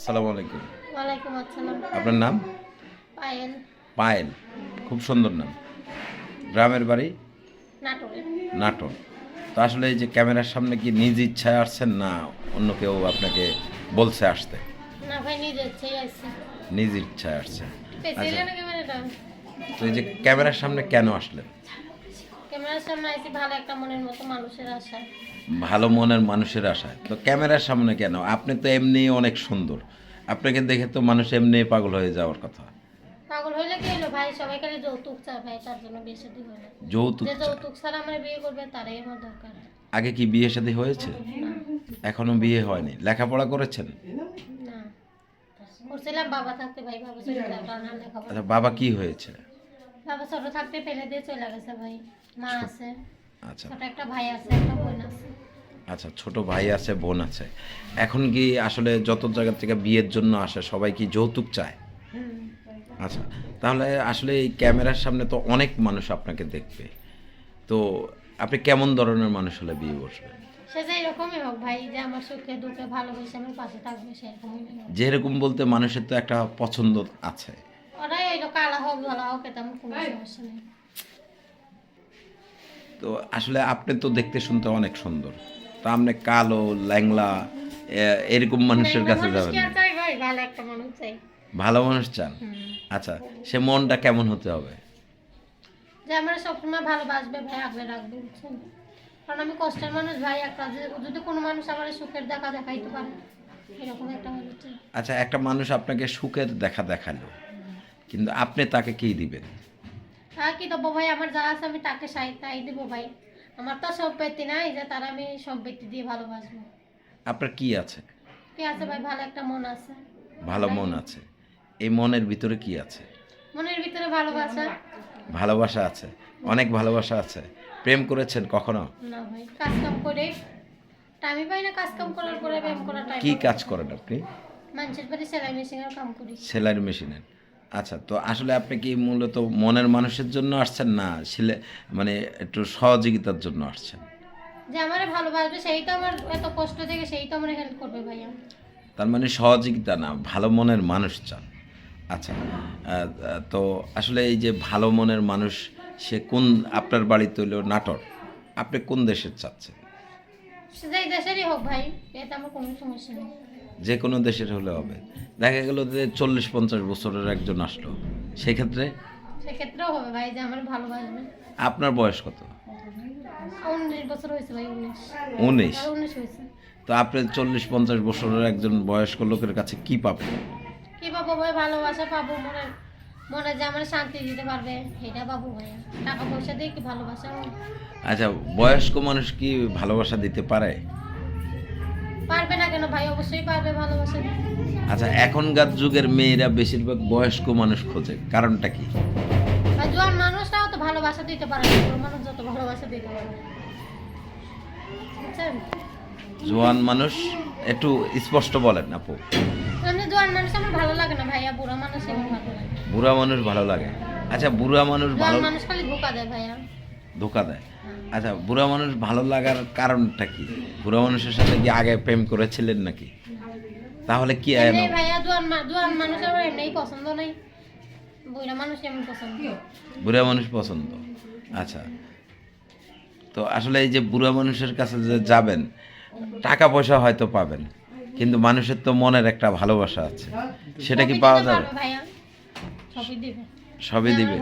আসসালামু আলাইকুম। ওয়ালাইকুম আসসালাম। আপনার নাম? পায়েল। পায়েল। খুব সুন্দর নাম। গ্রামের বাড়ি? নাটোর। তো আসলে এই যে ক্যামেরার সামনে কি নিজ ইচ্ছায় আসছেন না অন্য কেউ আপনাকে বলছে আসতে? না ভাই নিজে ইচ্ছেই আসছি। নিজ ইচ্ছায় আসছে ক্যামেরাটা? তো এই যে ক্যামেরার সামনে কেন আসলেন? ক্যামেরার সামনে আইছি ভালো একটা মনের মতো মানুষের আশা। ভালো মনের মানুষের আশায় তো ক্যামেরার সামনে কেন? আপনি তো এমনি অনেক সুন্দর। আপনাকে দেখে তো মানুষ এমনি পাগল হয়ে যাওয়ার কথা। পাগল হইলে কি হলো ভাই? সবাই খালি যৌতুক চায় ভাই তার জন্য বিয়ে শাদী যৌতুক যে যৌতুক ছাড়া আমার বিয়ে করবে তারাই আমার দরকার। আগে কি বিয়ে শাদী হয়েছে? এখনও বিয়ে হয়নি। লেখাপড়া করেছেন? না। করছিলাম বাবা থাকতে ভাই চলে আচ্ছা বাবা কি হয়েছে? বাবা ছোট থাকতে ফেলে দিয়ে চলে গেছে ভাই। মা আছে আচ্ছা। ছোট একটা ভাই আছে একটা বোন আছে। আচ্ছা ছোট ভাই আছে বোন আছে। এখন কি আসলে যত জায়গা থেকে বিয়ের জন্য আসে সবাই কি যৌতুক চায়? আচ্ছা তাহলে আসলে এই ক্যামেরার সামনে তো অনেক মানুষ আপনাকে দেখবে। তো আপনি কেমন ধরনের মানুষ হলে বিয়ে বসবেন সে যে এরকমই হোক ভাই যে আমার সুখে দুঃখে ভালোবেসে আমার পাশে থাকবে সেরকমই যেরকম বলতে মানুষের তো একটা পছন্দ আছে। ওরাই এলো কালা হোক ধলা হোক এটা আমার কোনো সমস্যা নেই। তো আসলে আপনি তো দেখতে শুনতে অনেক সুন্দর। তো আপনি কালো ল্যাংলা এরকম মানুষের কাছে যাবেন ভালো মানুষ চান? আচ্ছা সে মনটা কেমন হতে হবে? যে আমার সবসময় ভালোবাসবে ভাই আগলে রাখবে বুঝছেন? কারণ আমি কষ্টের মানুষ ভাই একটা যদি কোনো মানুষ আমার সুখের দেখা দেখাইতে পারে এরকম একটা আচ্ছা একটা মানুষ আপনাকে সুখের দেখা দেখাল কিন্তু আপনি তাকে কি দিবেন? আর কি দেবো ভাই আমার যা আছে আমি তাকে তাই দেবো ভাই। আমার তো সব ব্যক্তি নাই যে তারা আমি সব ব্যক্তি দিয়ে ভালোবাসবো। আপনার কি আছে? কি আছে ভাই? ভালো একটা মন আছে। ভালো মন আছে। এই মনের ভিতরে কি আছে? মনের ভিতরে ভালোবাসা। ভালোবাসা আছে। অনেক ভালোবাসা আছে। প্রেম করেছেন কখনো? না ভাই কাজ কাম করে। টাইমই পাই না কাজ কাম করার পরে প্রেম করার টাইম কি কাজ করেন আপনি? মানুষের বাড়ি সেলাই মেশিনের কাম করি। সেলাই মেশিনের আচ্ছা তো আসলে আপনি কি মূলত মনের মানুষের জন্য আসছেন না সিলে মানে একটু সহযোগিতার জন্য আসছেন? যে আমার ভালোবাসবে সেই তো আমার এত কষ্ট থেকে সেই তো আমার হেল্প করবে ভাইয়া। তার মানে সহযোগিতা না ভালো মনের মানুষ চান। আচ্ছা তো আসলে এই যে ভালো মনের মানুষ সে কোন আপনার বাড়ি তৈল নাটক আপনি কোন দেশের চাচ্ছেন? সে যেই দেশেরই হোক ভাই এতে আমার কোনো সমস্যা নেই। যে কোনো দেশের হলে হবে। দেখা গেল যে চল্লিশ পঞ্চাশ বছরের একজন আসলো। সেক্ষেত্রে? সেক্ষেত্রেও হবে ভাই যে আমার ভালোবাসবে আপনার বয়স কত? উনিশ ভাই তো আপনি চল্লিশ পঞ্চাশ বছরের একজন বয়স্ক লোকের কাছে কি পাবেন? কি পাবো ভাই ভালোবাসা পাবো মনে মনে যে আমার শান্তি দিতে পারবে এটা পাবো ভাইয়া টাকা পয়সা দিয়ে কি ভালোবাসা আচ্ছা বয়স্ক মানুষ কি ভালোবাসা দিতে পারে? পারবে না কেন ভাই? অবশ্যই পারবে ভালোবাসা। আচ্ছা এখনকার যুগের মেয়েরা বেশিরভাগ বয়স্ক মানুষ খোঁজে। কারণটা কি? জোয়ান তো ভালোবাসা দিতে পারে না। মানুষ যত ভালোবাসা দিতে পারে। জোয়ান মানুষ একটু স্পষ্ট বলেন আপু। এমনি জোয়ান মানুষ আমার ভালো লাগে না ভাইয়া বুড়ো মানুষ আমার ভালো লাগে। বুড়া মানুষ ভালো লাগে। আচ্ছা বুড়া মানুষ ভালো মানুষ খালি ধোকা দেয় ভাইয়া। ধোকা দেয়। আচ্ছা বুড়া মানুষ ভালো লাগার কারণটা কি? বুড়া মানুষের সাথে কি আগে প্রেম করেছিলেন নাকি? তাহলে কি বুড়া মানুষ এমন পছন্দ। বুড়া মানুষ পছন্দ। আচ্ছা। তো আসলে এই যে বুড়া মানুষের কাছে যে যাবেন টাকা পয়সা হয়তো পাবেন কিন্তু মানুষের তো মনের একটা ভালোবাসা আছে। সেটা কি পাওয়া যাবে? সবই দিবে।